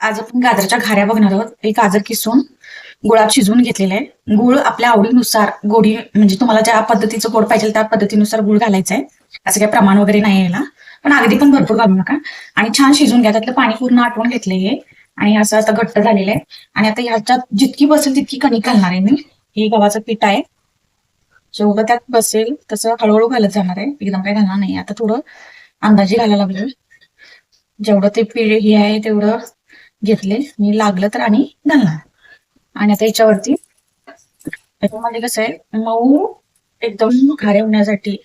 आज आपण गाजराच्या घाऱ्या बघणार आहोत. एक गाजर किसून गुळात शिजवून घेतलेलं आहे. गुळ आपल्या आवडीनुसार गोडी म्हणजे तुम्हाला ज्या पद्धतीचं गोड पाहिजे त्या पद्धतीनुसार गुळ घालायचं आहे. असं काही प्रमाण वगैरे नाही यायला पण अगदी पण भरपूर घालू नका. आणि छान शिजून घ्या. त्यातलं पाणी पूर्ण आटवून घेतलं हे. आणि असं आता घट्ट झालेलं आहे. आणि आता ह्याच्यात जितकी बसेल तितकी कणिक घालणार आहे मी. हे गव्हाचं पीठ आहे. जेवढं त्यात बसेल तसं हळूहळू घालत जाणार आहे. एकदम काही घालणार नाही. आता थोडं अंदाजे घालायला लागेल जेवढं ते पीठ हे आहे तेवढं घेतले. मी लागलं तर आणि घालणार. आणि आता याच्यावरती त्याच्यामध्ये कसं आहे मऊ एकदम खारे होण्यासाठी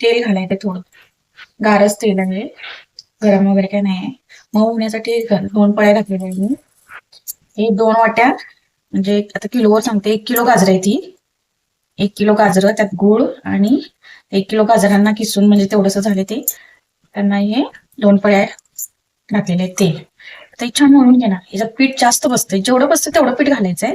तेल घालायचं थोडं. गारच तेल आहे. गरम वगैरे काही नाही मऊ होण्यासाठी दोन पळ्या घातलेल्या आहेत मी. हे दोन वाट्या म्हणजे आता किलोवर सांगते एक किलो गाजर आहे ती. एक किलो गाजर त्यात गुळ आणि एक किलो गाजरांना किसून म्हणजे तेवढंसं झाले ते. त्यांना हे दोन पळ्या घातलेले आहेत तेल. ते छान म्हणून घेणार याच्यात पीठ जास्त बसतंय जेवढं बसतं तेवढं पीठ घालायचंय.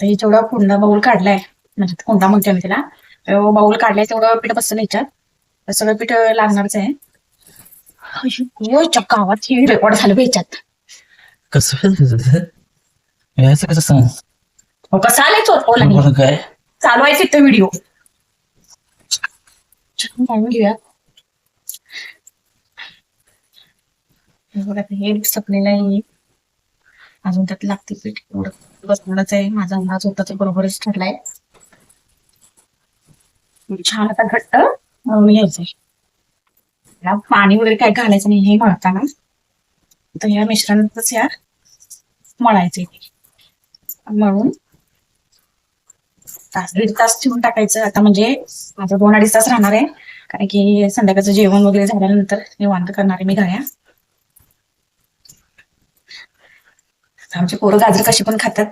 तर जेवढा कुंडा बाऊल काढलाय म्हणजे कुंडा म्हणते मी त्याला बाऊल काढलाय तेवढं पीठ बसतं याच्यात. सगळं पीठ लागणारच आहे. आवाज हे रेकॉर्ड झालं याच्यात. कसं? कसं सांग? हो कसं आलाय बरं काय चालू आहे व्हिडिओ घेऊया हे हे सपलेलं आहे अजून त्यात लागते पीठ. एवढं बसणारच आहे. माझा अंदाज होता तो बरोबरच ठरलाय. छान आता घट्ट मळून घ्यायचंय. पाणी वगैरे काय घालायचं नाही हे मळताना. तर या मिश्रणातच या मळायचंय मळून तास दीड तास ठेवून टाकायचं. आता म्हणजे माझं दोन अडीच तास राहणार आहे. कारण की संध्याकाळचं जेवण वगैरे झाल्यानंतर निवांत करणार आहे मी घाया आमचे पोरं गाजर कशी पण खातात.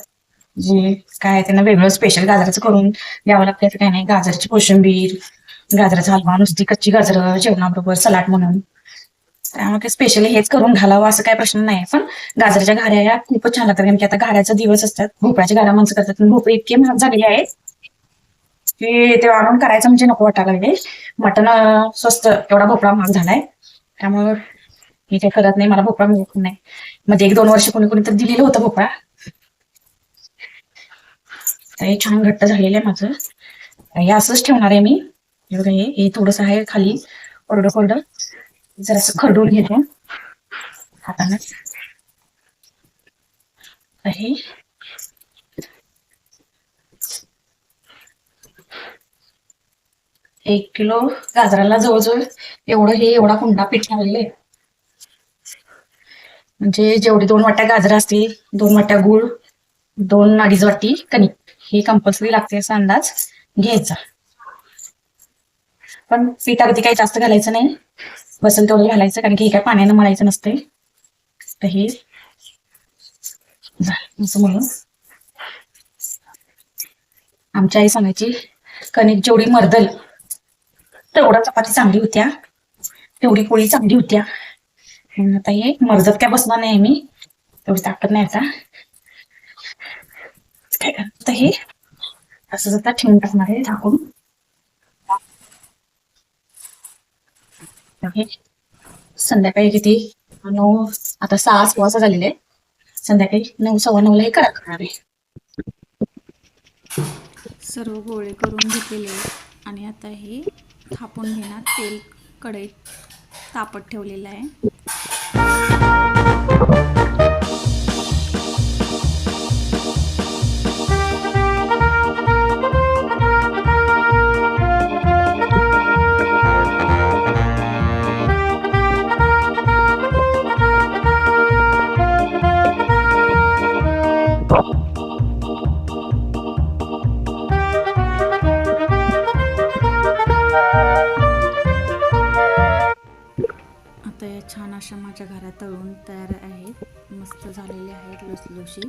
जे काय त्यांना वेगळं स्पेशल गाजराचं करून द्यावं लागतं काय नाही. गाजरची कोशिंबीर गाजराचा हलवा नुसती कच्ची गाजर जेवणाबरोबर सलाड म्हणून. त्यामुळे स्पेशली हेच करून घालावं असं काही प्रश्न नाही. पण गाजराच्या घाऱ्या या खूपच छान लागतात. कारण की आता घाऱ्याचा दिवस असतात. भोपळ्याच्या घाऱ्या माणसं करतात. पण भोपळे इतके महाग झालेले आहेत. की ते आणून करायचं म्हणजे नको वाटायला लागले. मटण स्वस्त एवढा भोपळा महाग झालाय. त्यामुळं मी काही करत नाही मला भोपळा मिळत नाही. मध्ये एक दोन वर्ष कोणी कोणी तर दिलेलं होतं भोपळा. तर हे छान घट्ट झालेलं आहे माझं. हे असंच ठेवणार आहे मी. एवढं हे हे आहे खाली. कोरडं कोरडं. जरासं खरडून घेते. हातानं. तर हे एक किलो गाजराला जवळजवळ एवढं हे एवढा कुंडा पीठ लागले म्हणजे जेवढे दोन वाट्या गाजर असतील दोन वाट्या गुळ दोन अडीच वाटी कणिक हे कंपल्सरी लागते असा अंदाज घ्यायचा. पण पीठ अगदी काही जास्त घालायचं नाही. बसेल तेवढं घालायचं कारण की हे काय पाण्यानं मळायचं नसते तर हे असं म्हणून. आमच्या आई सांगायची कणिक जेवढी मर्दल तेवढा चपाती चांगली होत्या. तेवढी पोळी चांगली होत्या. आता हे मर्जत काय बसणार नाही मी. तेवढी ताकद नाही आता. काय आता हे? असं आता ठेवून टाकणार आहे झाकून. हे संध्याकाळी किती? नऊ आता सहा वाजता झालेले. संध्याकाळी नऊ सव्वा नऊला हे करा करणार आहे. सर्व गोळे करून घेतलेले. आणि आता हे थापून घेणार. तेल कढई तापत ठेवलेलं आहे. छान अशा माझ्या घरात तळून तयार आहेत. मस्त झालेले आहेत लुसलुशी